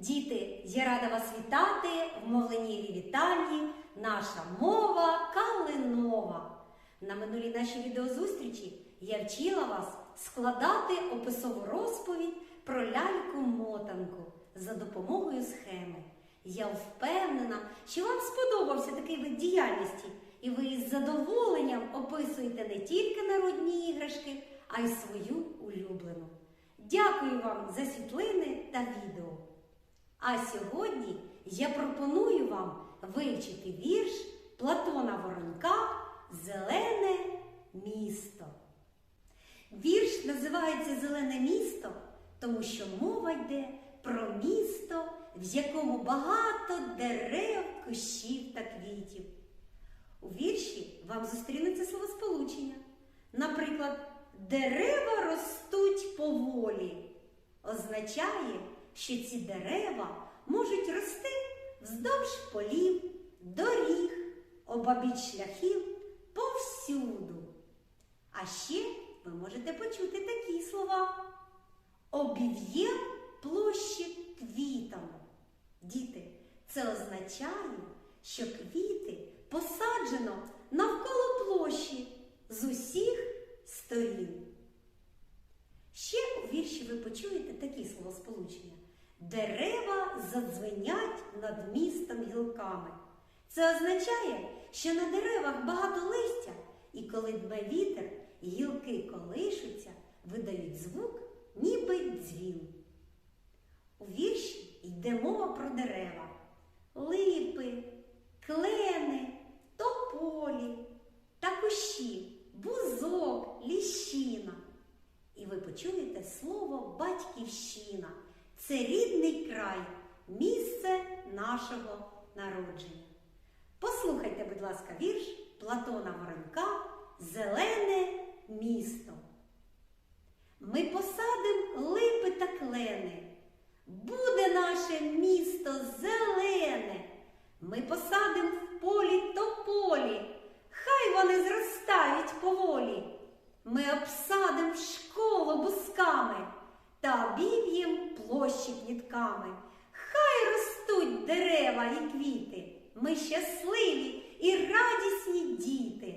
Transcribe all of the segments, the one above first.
Діти, я рада вас вітати в мовленнєвій вітальні Наша мова калинова. На минулій нашій відеозустрічі я вчила вас складати описову розповідь про ляльку-мотанку за допомогою схеми. Я впевнена, що вам сподобався такий вид діяльності, і ви із задоволенням описуєте не тільки народні іграшки, а й свою улюблену. Дякую вам за світлини та відео. А сьогодні я пропоную вам вивчити вірш Платона Воронька Зелене місто. Вірш називається Зелене місто, тому що мова йде про місто, в якому багато дерев, кущів та квітів. У вірші вам зустрінеться словосполучення. Наприклад, дерева ростуть поволі. Означає, що ці дерева можуть рости вздовж полів, доріг, обабіч шляхів повсюду. А ще ви можете почути такі слова. Обів'є площі квітами. Діти, це означає, що квіти посаджено навколо площі з усіх сторін. Ви почуєте такі словосполучення. Дерева задзвенять над містом гілками. Це означає, що на деревах багато листя, і коли дме вітер, гілки колишуться, видають звук, ніби дзвін. У вірші йде мова про дерева, липи, клени, тополі та кущі, бузок, ліщина. І ви почуєте слово батьківщина. Це рідний край, місце нашого народження. Послухайте, будь ласка, вірш Платона Воронька Зелене місто. Ми посадим липи та клени. Буде наше місто зелене. Ми посадим в полі тополі. Хай вони зростають поволі. Ми обсадим школу бусками та обів'єм площі квітками. Хай ростуть дерева і квіти. Ми щасливі і радісні діти.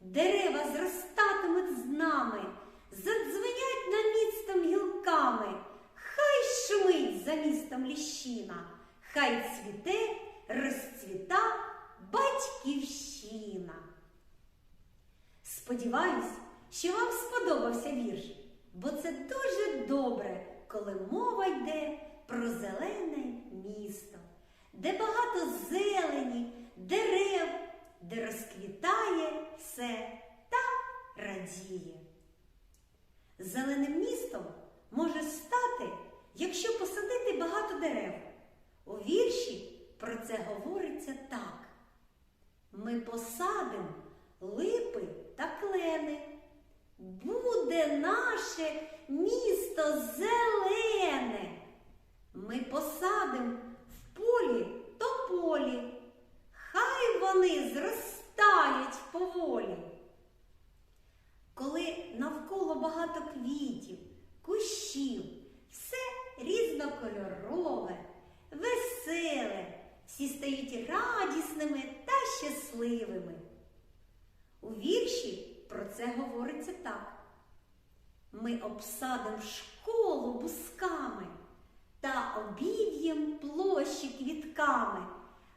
Дерева зростатимуть з нами, задзвенять над містом гілками. Хай шумить за містом ліщина, хай цвіте, розцвіта батьківщина. Сподіваюсь, що вам сподобався вірш, бо це дуже добре, коли мова йде про зелене місто, де багато зелені, дерев, де розквітає все та радіє. Зеленим містом може стати, якщо посадити багато дерев. У вірші про це говориться так. Ми посадимо липи та клени. Буде наше місто зелене. Ми посадимо в полі тополі. Хай вони зростають поволі. Коли навколо багато квітів, кущів, все різнокольорове, веселе, всі стають радісними та щасливими. У вірші про це говориться так. Ми обсадимо школу бусками та обів'єм площі квітками.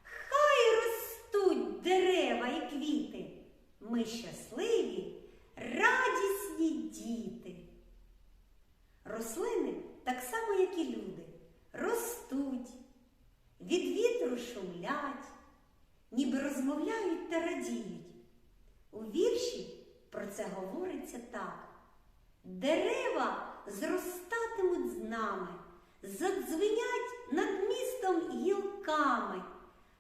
Хай ростуть дерева і квіти. Ми щасливі, радісні діти. Рослини так само, як і люди, ростуть, від вітру шумлять, ніби розмовляють та радіють. У вірші про це говориться так. Дерева зростатимуть з нами, задзвенять над містом гілками.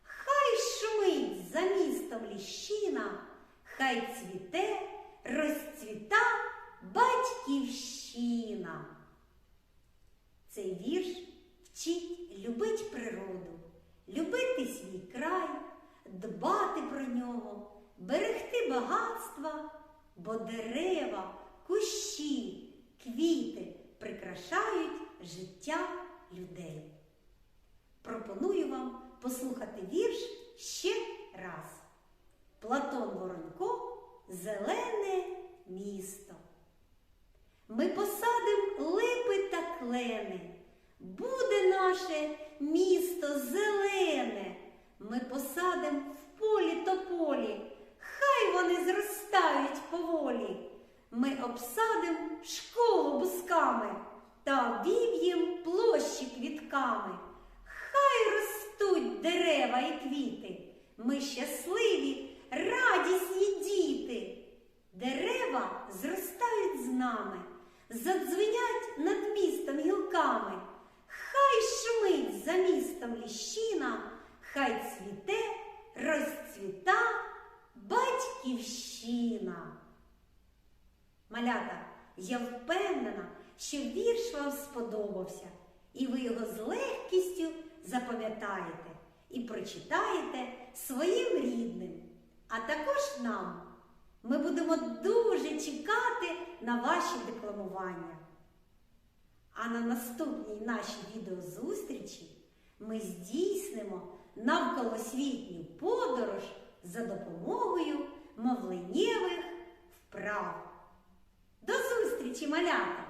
Хай шумить за містом ліщина, хай цвіте, розцвіта батьківщина. Цей вірш вчить любить природу, любити свій край, дбати про нього, берегти багатства, бо дерева, кущі, квіти прикрашають життя людей. пропоную вам послухати вірш ще раз. Платон Воронько Зелене місто. Ми посадим липи та клени, буде наше місто зелене. Ми посадим в полі тополі, хай вони зростають поволі. Ми обсадим школу бусками та обів'єм площі квітками. Хай ростуть дерева і квіти. Ми щасливі, радісні діти. Дерева зростають з нами, задзвенять над містом гілками. Хай шумить за містом ліщина, хай цвіте, розцвіта батьківщина. Малята, я впевнена, що вірш вам сподобався, і ви його з легкістю запам'ятаєте і прочитаєте своїм рідним, а також нам. Ми будемо дуже чекати на ваші декламування. А на наступній нашій відеозустрічі ми здійснимо навколосвітню подорож за допомогою мовленнєвих вправ. До зустрічі, малята!